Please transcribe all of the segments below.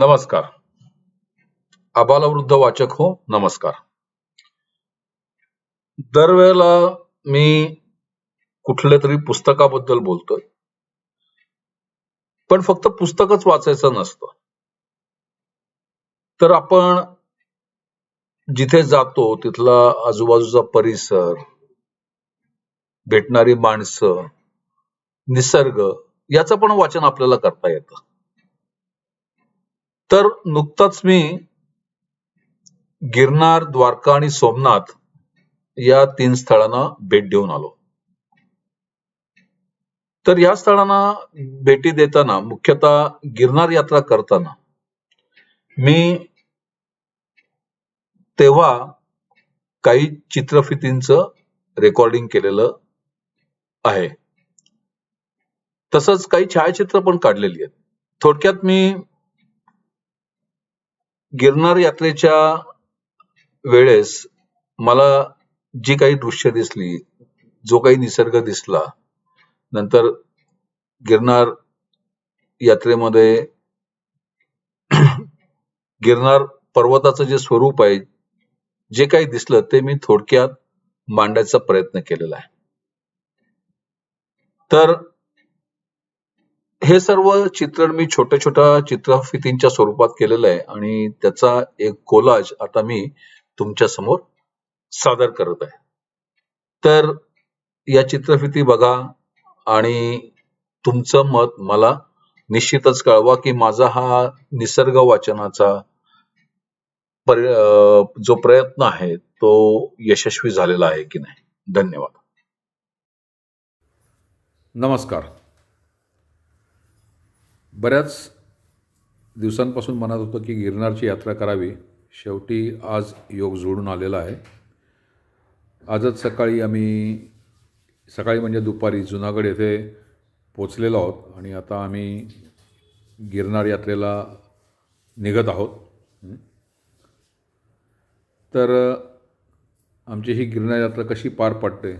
नमस्कार. आबालवृद्ध वाचक हो नमस्कार. दरवेळेला मी कुठल्या तरी पुस्तकाबद्दल बोलतोय. पण फक्त पुस्तकच वाचायचं नसतं. तर आपण जिथे जातो तिथला आजूबाजूचा परिसर भेटणारी माणसं निसर्ग याचं पण वाचन आपल्याला करता येतं. तर नुकताच मी गिरनार द्वारका आणि सोमनाथ या तीन स्थळांना भेट देऊन आलो. तर या स्थळांना भेटी देताना मुख्यतः गिरनार यात्रा करताना मी तेव्हा काही चित्रफितींचं रेकॉर्डिंग केलेलं आहे. तसंच काही छायाचित्र पण काढलेली आहेत. थोडक्यात मी गिरनार यात्रेच्या वेळेस मला जी काही दृश्य दिसली जो काही निसर्ग दिसला नंतर गिरनार यात्रेमध्ये गिरनार पर्वताचं जे स्वरूप आहे जे काही दिसलं ते मी थोडक्यात मांडायचा प्रयत्न केलेला आहे. तर हे सर्व चित्रण मी छोट्या छोट्या चित्रफितींच्या स्वरूपात केलेलं आहे आणि त्याचा एक कोलाज आता मी तुमच्यासमोर सादर करत आहे. तर या चित्रफिती बघा आणि तुमचं मत मला निश्चितच कळवा की माझा हा निसर्ग वाचनाचा पर जो प्रयत्न आहे तो यशस्वी झालेला आहे की नाही? धन्यवाद. नमस्कार. बऱ्याच दिवसांपासून मनात होतं की गिरनारची यात्रा करावी. शेवटी आज योग जोडून आलेला आहे. आजच सकाळी आम्ही सकाळी म्हणजे दुपारी जुनागड येथे पोचलेलो आहोत आणि आता आम्ही गिरनार यात्रेला निघत आहोत. तर आमची ही गिरनार यात्रा कशी पार पडते?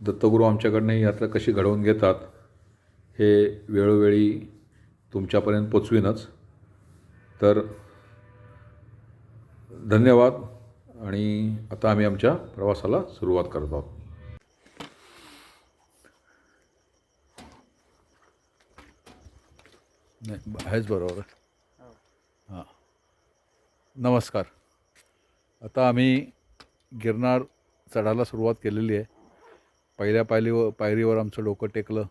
दत्तगुरू आमच्याकडनं ही यात्रा कशी घडवून घेतात? हे वेळोवेळी तुमच्यापर्यंत पोचवीनच. तर धन्यवाद आणि आता आम्ही आमच्या प्रवासाला सुरुवात करत आहोत. नाही आहेच बरोबर. हां. नमस्कार. आता आम्ही गिरनार चढायला सुरुवात केलेली आहे. पहिल्या पायरीवर पायरीवर आमचं डोकं टेकलं.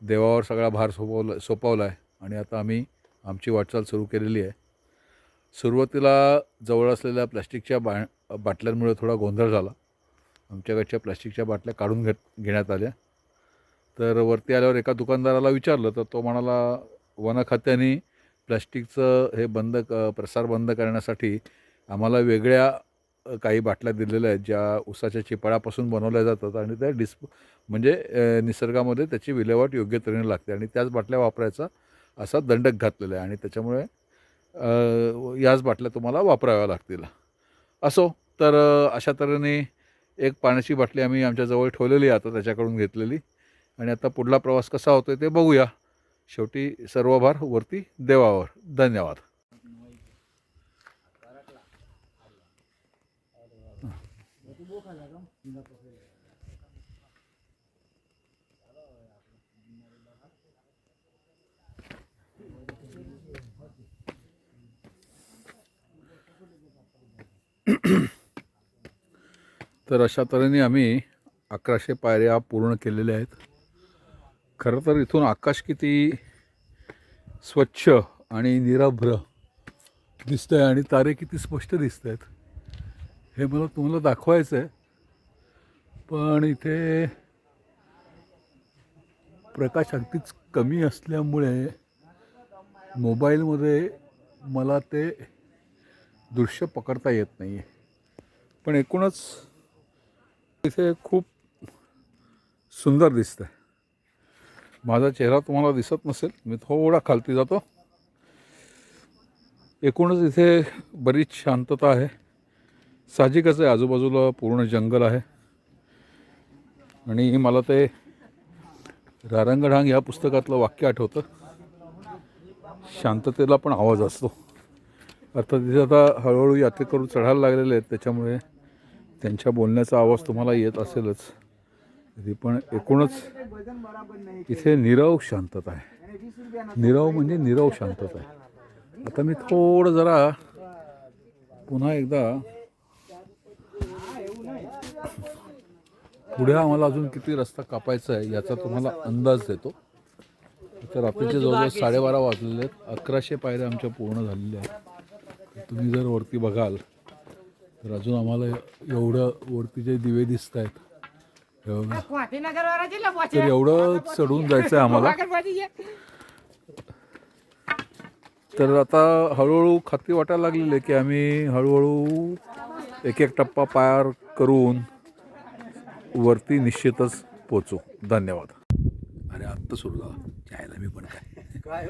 देवावर सगळा भार सोपवला सोपवला आहे आणि आता आम्ही आमची वाटचाल सुरू केलेली आहे. सुरुवातीला जवळ असलेल्या प्लॅस्टिकच्या बा बाटल्यांमुळे थोडा गोंधळ झाला. आमच्याकडच्या प्लॅस्टिकच्या बाटल्या काढून घेत घेण्यात आल्या. तर वरती आल्यावर एका दुकानदाराला विचारलं तर तो म्हणाला वन खात्याने प्लॅस्टिकचं हे बंद क प्रसार बंद करण्यासाठी आम्हाला वेगळ्या काही बाटल्या दिलेल्या आहेत ज्या उसाच्या चिपाळापासून बनवल्या जातात आणि त्या डिस्प म्हणजे निसर्गामध्ये त्याची विल्हेवाट योग्य तऱ्हेने लागते आणि त्याच बाटल्या वापरायचा असा दंडक घातलेला आहे आणि त्याच्यामुळे याच बाटल्या तुम्हाला वापराव्या लागतील. असो तर अशा तऱ्हेने एक पाण्याची बाटली आम्ही आमच्याजवळ ठेवलेली आहे आता त्याच्याकडून घेतलेली. आणि आता पुढला प्रवास कसा होतो ते बघूया. शेवटी सर्व भार वरती देवावर. धन्यवाद. तर अशा तऱ्हेने आम्ही अकराशे पायऱ्या पूर्ण केलेल्या आहेत. खरं तर इथून आकाश किती स्वच्छ आणि निरभ्र दिसतं आहे आणि तारे किती स्पष्ट दिसत आहेत हे मला तुम्हाला दाखवायचं आहे पण इथे प्रकाश अगदीच कमी असल्यामुळे मोबाईलमध्ये मला ते दृश्य पकडता येत नाही आहे पण एकूणच तिथे खूप सुंदर दिसतं आहे माझा चेहरा तुम्हाला दिसत नसेल मी थोडा खालती जातो. एकूणच इथे बरीच शांतता आहे. साहजिकच आहे आजूबाजूला पूर्ण जंगल आहे. आणि मला ते रारंगढांग या पुस्तकातलं वाक्य आठवतं. शांततेला पण आवाज असतो. अर्थात तिथे आता हळूहळू यात्रेकरू चढायला लागलेले आहेत त्याच्यामुळे त्यांच्या बोलण्याचा आवाज तुम्हाला येत असेलच. तरी पण एकूणच इथे निरव शांतता आहे. निरव म्हणजे निरव शांतता आहे. आता मी थोडं जरा पुन्हा एकदा पुढे आम्हाला अजून किती रस्ता कापायचा आहे याचा तुम्हाला अंदाज देतो. तर रात्रीचे जवळजवळ साडेबारा वाजलेले आहेत. अकराशे पायऱ्या आमच्या पूर्ण झालेल्या आहेत. तुम्ही जर वरती बघाल तर अजून आम्हाला एवढं वरती जे दिवे दिसत आहेत तर एवढं चढून जायचं आहे आम्हाला तर आता हळूहळू खात्री वाटायला लागलेली आहे की आम्ही हळूहळू एक एक टप्पा पार करून वरती निश्चितच पोचू धन्यवाद. अरे आत्ता सुरू झाला. जायला मी पण काय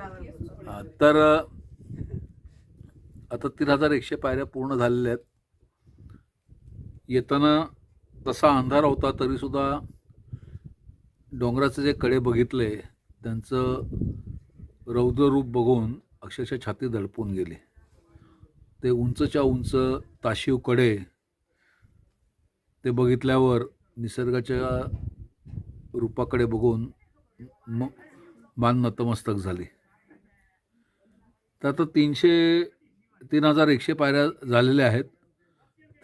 हा, तर आता तीन हजार एकशे पायऱ्या पूर्ण झालेल्या आहेत. येताना तसा अंधार होता तरीसुद्धा डोंगराचे जे कडे बघितले त्यांचं रौद्ररूप बघून अक्षरशः छाती दडपून गेली. ते उंचच्या उंच ताशीवकडे ते बघितल्यावर निसर्गाच्या रूपाकडे बघून म मान नतमस्तक झाली. तर आता तीनशे तीन हजार एकशे पायऱ्या झालेल्या आहेत.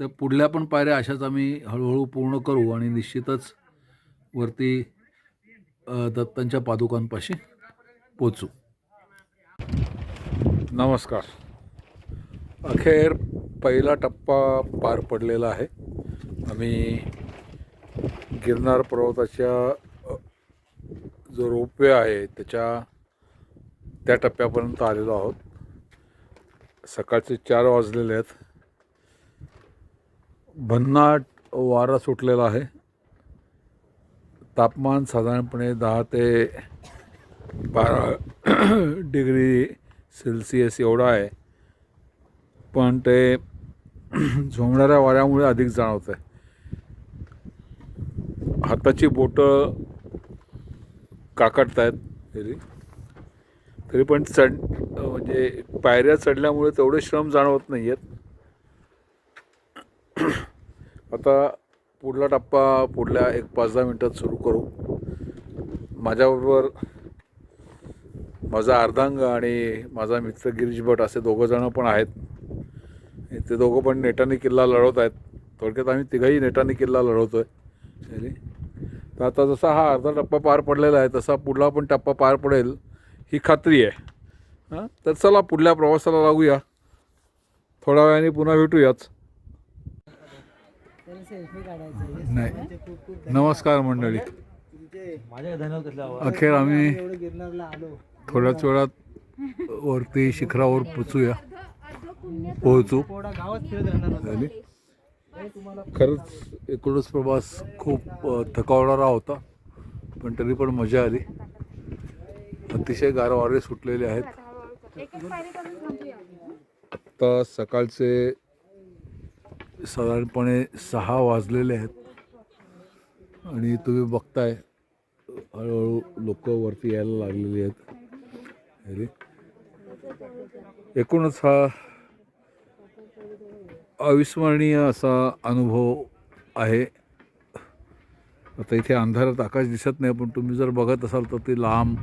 तर पुढल्या पण पायऱ्या अशाच आम्ही हळूहळू पूर्ण करू आणि निश्चितच वरती दत्तांच्या पादुकांपाशी पोचू. नमस्कार. अखेर पहिला टप्पा पार पडलेला आहे. आम्ही गिरनार पर्वताच्या जो रोपवे आहे त्याच्या त्या टप्प्यापर्यंत आलेलो आहोत. सकाळचे चार वाजलेले आहेत. भन्नाट वारा सुटलेला आहे. तापमान साधारणपणे दहा ते बारा डिग्री सेल्सिअस एवढा आहे. पण ते झोंबणाऱ्या वाऱ्यामुळे अधिक जाणवत आहे हाताची बोटं काकडत आहेत तरी पण चढ म्हणजे पायऱ्या चढल्यामुळे तेवढे श्रम जाणवत नाही आहेत आता पुढला टप्पा पुढल्या एक पाच दहा मिनटात सुरू करू. माझ्याबरोबर माझा अर्धांग आणि माझा मित्र गिरीश भट असे दोघं जणं पण आहेत. ते दोघं पण नेटाने किल्ला लढवत आहेत. थोडक्यात आम्ही तिघंही नेटाने किल्ला लढवतो आहे तर आता जसा हा अर्धा टप्पा पार पडलेला आहे तसा पुढला पण टप्पा पार पडेल. ही खात्री आहे. हां? तर चला पुढल्या प्रवासाला लागूया. थोड्या वेळाने पुन्हा भेटूयाच. नाही. नमस्कार मंडळी. अखेर आम्ही थोड्याच वेळात वरती शिखरावर पोचूया पोहोचू. झाली. खरंच एकूणच प्रवास खूप थकावणारा होता पण तरी पण मजा आली. अतिशय गारवारे सुटलेले आहेत. आत्ता सकाळचे साधारणपणे सहा वाजलेले आहेत. आणि तुम्ही बघताय हळूहळू लोक वरती यायला लागलेली आहेत. एकूणच हा अविस्मरणीय असा अनुभव आहे. आता इथे अंधारात आकाश दिसत नाही पण तुम्ही जर बघत असाल तर ते लांब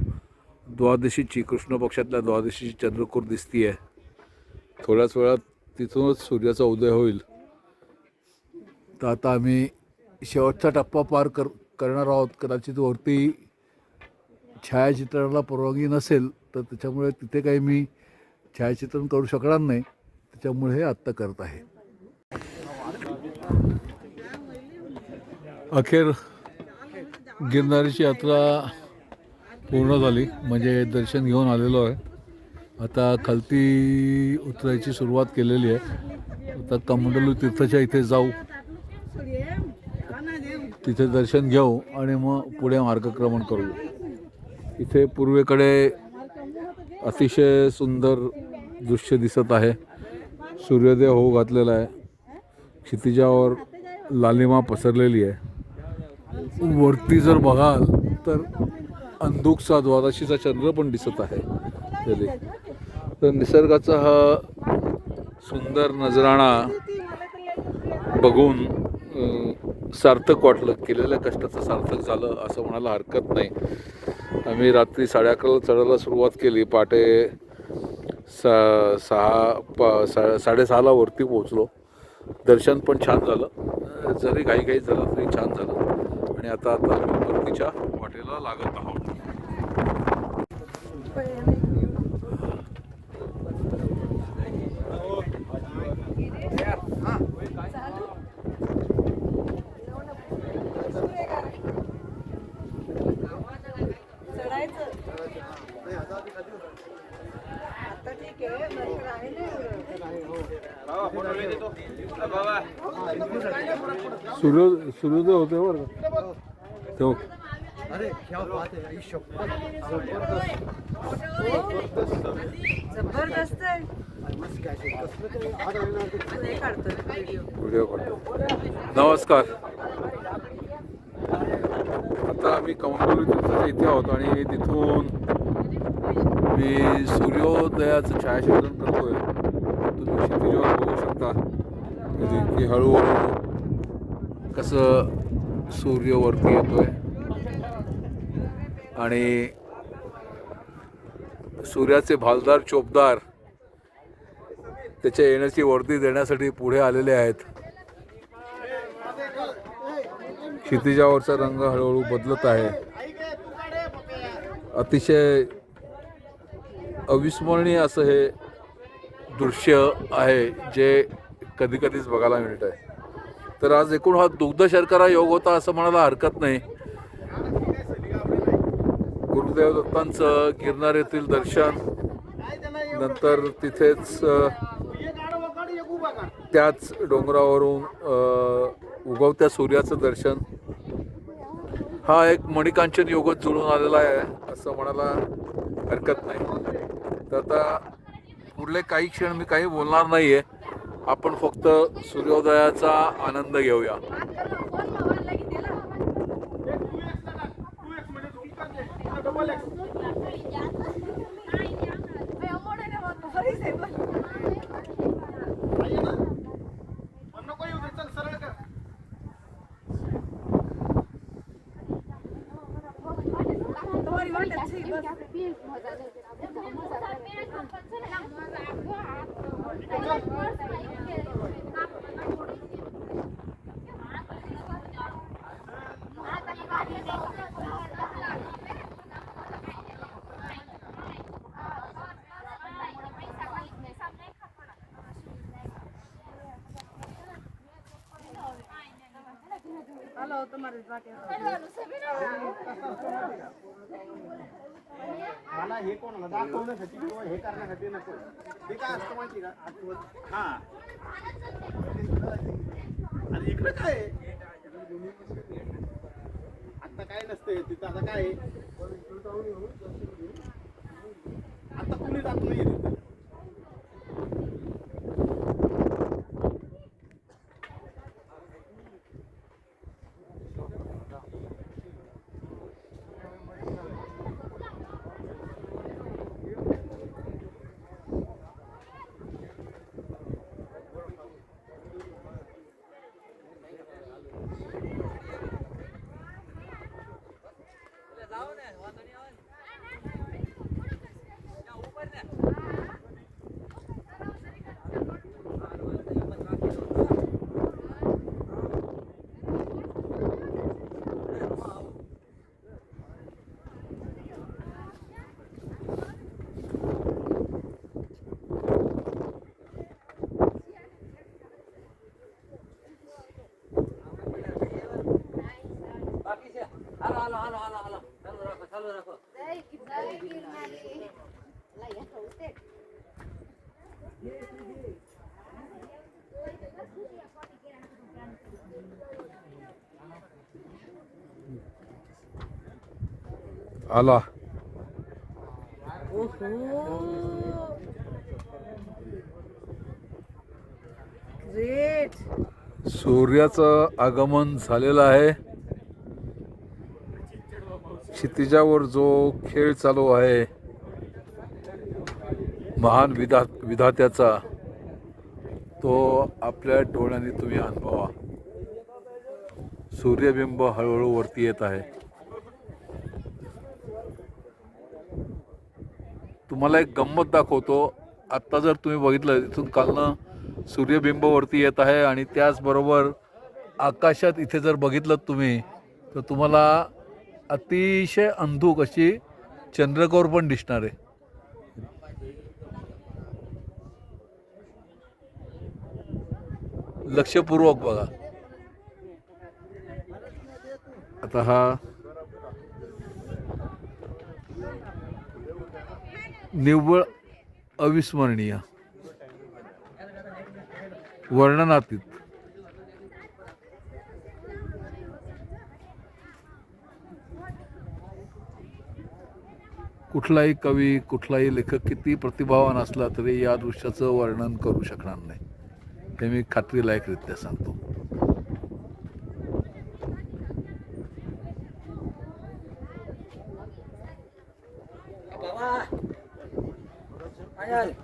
द्वादशीची कृष्ण पक्षातल्या द्वादशीची चंद्रकोर दिसतीये. थोड्याच वेळात तिथूनच सूर्याचा उदय होईल. तर आता आम्ही शेवटचा टप्पा पार कर करणार आहोत. कदाचित वरती छायाचित्रणाला परवानगी नसेल तर त्याच्यामुळे तिथे काही मी छायाचित्रण करू शकणार नाही. त्याच्यामुळे हे आत्ता करत आहे. अखेर गिरनारीची यात्रा पूर्ण झाली. म्हणजे दर्शन घेऊन आलेलो आहे. आता खालती उतरायची सुरुवात केलेली आहे. आता कमंडलू तीर्थाच्या इथे जाऊ. तिथे दर्शन घेऊ आणि मग पुढे मार्गक्रमण करू. इथे पूर्वेकडे अतिशय सुंदर दृश्य दिसत आहे. सूर्योदय होऊ घातलेला आहे. क्षितिजावर लालिमा पसरलेली आहे. वरती जर बघाल तर अंधुकचा द्वादशीचा चंद्र पण दिसत आहे. तरी. तर निसर्गाचा हा सुंदर नजराणा बघून सार्थक वाटलं. केलेल्या कष्टाचं सार्थक झालं असं म्हणायला हरकत नाही. आम्ही रात्री साडे अकराला चढायला सुरुवात केली. पहाटे सा सहा पा सा साडेसहाला वरती पोहोचलो. दर्शन पण छान झालं. जरी घाई घाई झालं तरी छान झालं. आणि आता आता वरतीच्या वाटेला लागत आहोत चढायचं आता ठीक आहे नंतर आहे ना सूर्य सूर्योदय होते बरं का? तो अरे क्या बात है आई शपथ जबरदस्त आहे. व्हिडिओ काढतो नमस्कार. आता आम्ही कौंडोली तीर्थाच्या इथे आहोत आणि तिथून मी सूर्योदयाचं छायाचित्रण करतोय. तुम्ही क्षितिजावर बघू शकता. म्हणजे की हळूहळू कसं सूर्य वरती येतोय. आणि सूर्याचे भालदार चोपदार त्याच्या येण्याची वर्दी देण्यासाठी पुढे आलेले आहेत. क्षितिजावरचा रंग हळूहळू बदलत आहे. अतिशय अविस्मरणीय असं हे दृश्य आहे जे कधी कधीच बघायला मिळत आहे. तर आज एकूण हा दुग्ध शर्करा योग होता असं म्हणायला हरकत नाही. गुरुदेव दत्तांचं गिरनार येथील दर्शन. नंतर तिथेच त्याच डोंगरावरून उगवत्या सूर्याचं दर्शन. हा एक मणिकांचन योगच जुळून आलेला आहे असं म्हणायला हरकत नाही. तर आता पुढले काही क्षण मी काही बोलणार नाही आहे आपण फक्त सूर्योदयाचा आनंद घेऊया. બોલે मला हे कोणाला दाखवण्यासाठी किंवा हे करण्यासाठी नको ते काय असतं माहिती का आठवत हा आणि इकडे काय आहे? आता काय नसते तिथं आता काय आहे? आता कुणी जात नाही લાવો ને વાંધો નહીં આવે आला. सूर्याचं आगमन झालेलं आहे. क्षितिजावर जो खेळ चालू आहे महान विधा विधात्याचा तो आपल्या डोळ्यांनी तुम्ही अनुभवा. सूर्यबिंब हळूहळू वरती येत आहे. तुम्हाला एक गंमत दाखवतो. आत्ता जर तुम्ही बघितलं इथून कालनं सूर्यबिंबवरती येत आहे आणि त्याचबरोबर आकाशात इथे जर बघितलं तुम्ही तर तुम्हाला अतिशय अंधूक अशी चंद्रकोर पण दिसणार आहे. लक्षपूर्वक बघा. आता हा निव्वळ अविस्मरणीय. वर्णनातीत. कुठलाही कवी कुठलाही लेखक किती प्रतिभावान असला तरी या दृश्याचं वर्णन करू शकणार नाही. हे मी खात्रीलायकरित्या सांगतो. Dale.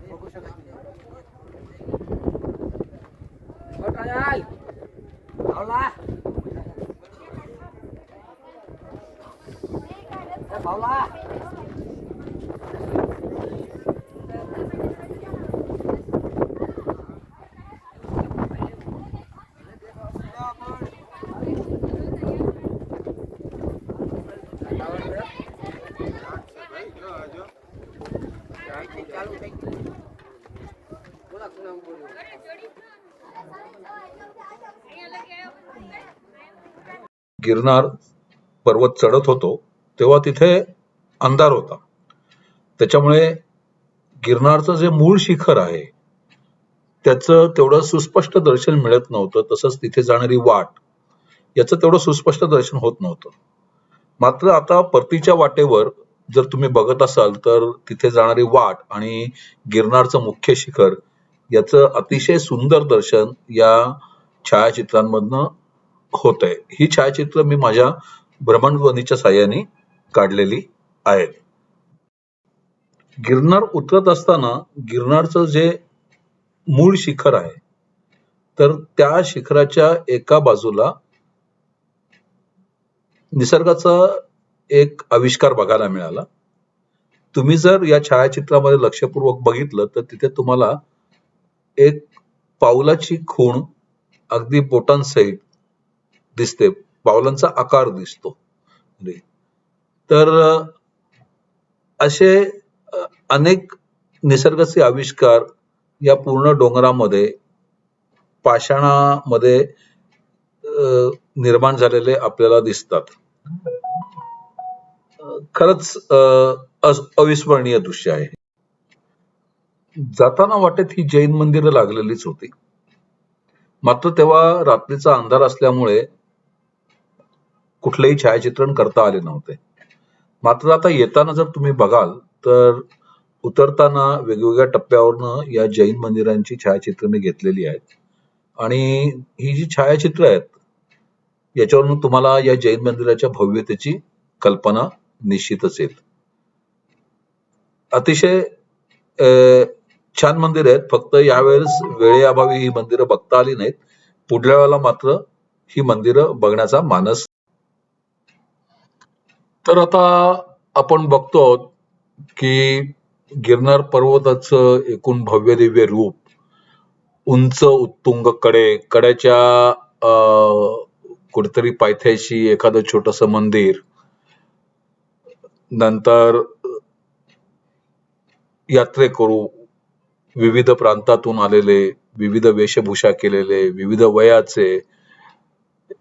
गिरनार पर्वत चढत होतो तेव्हा तिथे अंधार होता. त्याच्यामुळे गिरनारचं जे मूळ शिखर आहे त्याचं तेवढं सुस्पष्ट दर्शन मिळत नव्हतं तसंच तिथे जाणारी वाट याचं तेवढं सुस्पष्ट दर्शन होत नव्हतं. मात्र आता परतीच्या वाटेवर जर तुम्ही बघत असाल तर तिथे जाणारी वाट आणि गिरनारचं मुख्य शिखर याचं अतिशय सुंदर दर्शन या छायाचित्रांमधनं होत आहे ही छायाचित्र मी माझ्या भ्रमणध्वनीच्या साह्याने काढलेली आहेत. गिरनार उतरत असताना गिरनारचं जे मूळ शिखर आहे तर त्या शिखराच्या एका बाजूला निसर्गाचा एक आविष्कार बघायला मिळाला. तुम्ही जर या छायाचित्रामध्ये लक्षपूर्वक बघितलं तर तिथे तुम्हाला एक पावलाची खूण अगदी बोटांसहित दिसते. पावलांचा आकार दिसतो. म्हणजे तर असे अनेक निसर्गाचे आविष्कार या पूर्ण डोंगरामध्ये पाषाणामध्ये निर्माण झालेले आपल्याला दिसतात. खरंच अविस्मरणीय दृश्य आहे. जाताना वाटेत ही जैन मंदिरं लागलेलीच होती. मात्र तेव्हा रात्रीचा अंधार असल्यामुळे कुठलेही छायाचित्रण करता आले नव्हते. मात्र आता येताना जर तुम्ही बघाल तर उतरताना वेगवेगळ्या टप्प्यावरनं या जैन मंदिरांची छायाचित्र मी घेतलेली आहेत. आणि ही जी छायाचित्र आहेत याच्यावरून तुम्हाला या जैन मंदिराच्या भव्यतेची कल्पना निश्चितच येईल. अतिशय छान मंदिर आहेत. फक्त यावेळेस वेळेअभावी ही मंदिरं बघता आली नाहीत. पुढल्या वेळेला मात्र ही मंदिरं बघण्याचा मानस तर आता आपण बघतो आहोत की गिरनार पर्वताचं एकूण भव्य दिव्य रूप उंच उत्तुंगकडे कड्याच्या अं, कुठेतरी पायथ्याशी एखादं छोटस मंदिर नंतर यात्रेकरू विविध प्रांतातून आलेले विविध वेशभूषा केलेले विविध वयाचे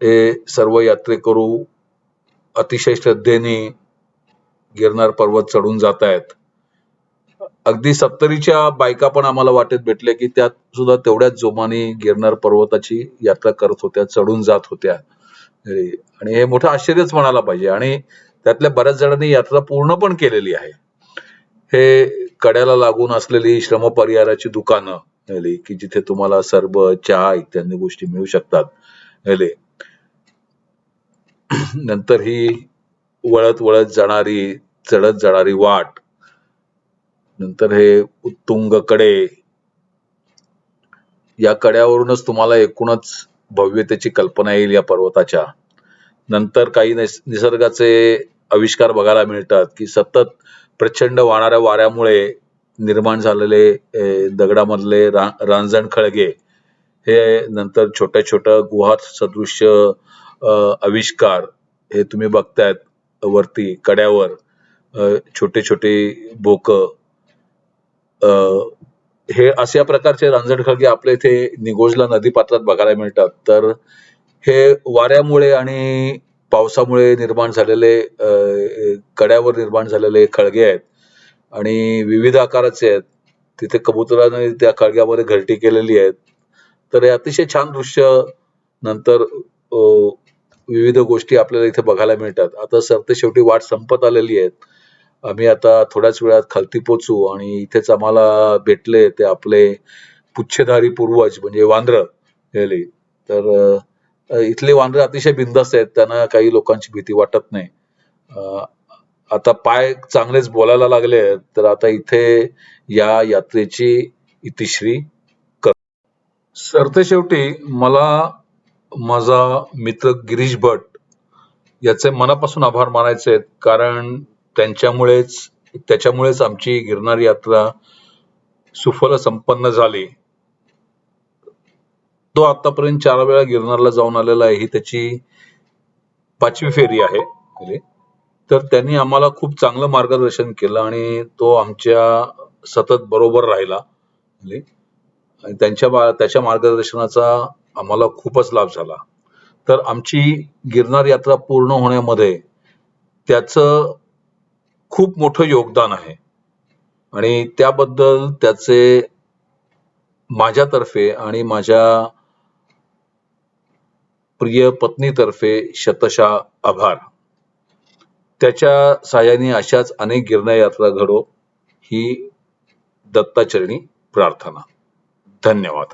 हे सर्व यात्रेकरू अतिशय श्रद्धेने गिरनार पर्वत चढून जात आहेत. अगदी सत्तरीच्या बायका पण आम्हाला वाटेत भेटल्या की त्यात सुद्धा तेवढ्याच जोमाने गिरनार पर्वताची यात्रा करत होत्या चढून जात होत्या. आणि हे मोठं आश्चर्यच म्हणायला पाहिजे. आणि त्यातल्या बऱ्याच जणांनी यात्रा पूर्ण पण केलेली आहे. हे कड्याला लागून असलेली श्रम परिहाराची दुकानं हेली, की जिथे तुम्हाला सर्व चहा इत्यादी गोष्टी मिळू शकतात नंतर ही वळत वळत जाणारी चढत जाणारी वाट. नंतर हे उत्तुंगकडे. या कड्यावरूनच तुम्हाला एकूणच भव्यतेची कल्पना येईल या पर्वताच्या. नंतर काही निसर्गाचे आविष्कार बघायला मिळतात की सतत प्रचंड वाहणाऱ्या वाऱ्यामुळे निर्माण झालेले दगडामधले रा, रांजण खळगे हे नंतर छोट्या छोट्या गुहा सदृश्य आविष्कार हे तुम्ही बघतायत वरती कड्यावर छोटे छोटे बोक हे अशा प्रकारचे रांजण खळगे आपल्या इथे निगोजला नदी पात्रात बघायला मिळतात. तर हे वाऱ्यामुळे आणि पावसामुळे निर्माण झालेले अ, कड्यावर निर्माण झालेले खळगे आहेत आणि विविध आकाराचे आहेत. तिथे कबुतराने त्या खळग्यामध्ये घरटी केलेली आहेत. तर हे अतिशय छान दृश्य नंतर अ, विविध गोष्टी आपल्याला इथे बघायला मिळतात. आता सरते शेवटी वाट संपत आलेली आहेत. आम्ही आता थोड्याच वेळात खालती पोचू आणि इथेच आम्हाला भेटले ते आपले पुच्छधारी पूर्वज म्हणजे वांद्र गेले तर इथले वानरे अतिशय बिंदास्त आहेत. त्यांना काही लोकांची भीती वाटत नाही. अं आता पाय चांगलेच बोलायला लागले आहेत, तर आता इथे या यात्रेची इतिश्री कर सरते शेवटी मला माझा मित्र गिरीश भट याचे मनापासून आभार मानायचे आहेत. कारण त्यांच्यामुळेच त्याच्यामुळेच आमची गिरनार यात्रा सुफल संपन्न झाली. तो आतापर्यंत चार वेळा गिरनारला जाऊन आलेला आहे. ही त्याची पाचवी फेरी आहे तर त्यांनी आम्हाला खूप चांगलं मार्गदर्शन केलं आणि तो आमच्या सतत बरोबर राहिला आणि त्यांच्या त्याच्या मार्गदर्शनाचा आम्हाला खूपच लाभ झाला. तर आमची गिरनार यात्रा पूर्ण होण्यामध्ये त्याचं खूप मोठं योगदान आहे. आणि त्याबद्दल त्याचे माझ्यातर्फे आणि माझ्या प्रिय पत्नीतर्फे शतशा आभार. त्याच्या साहाय्याने अशाच अनेक गिरनार यात्रा घडो ही दत्ताचरणी प्रार्थना. धन्यवाद.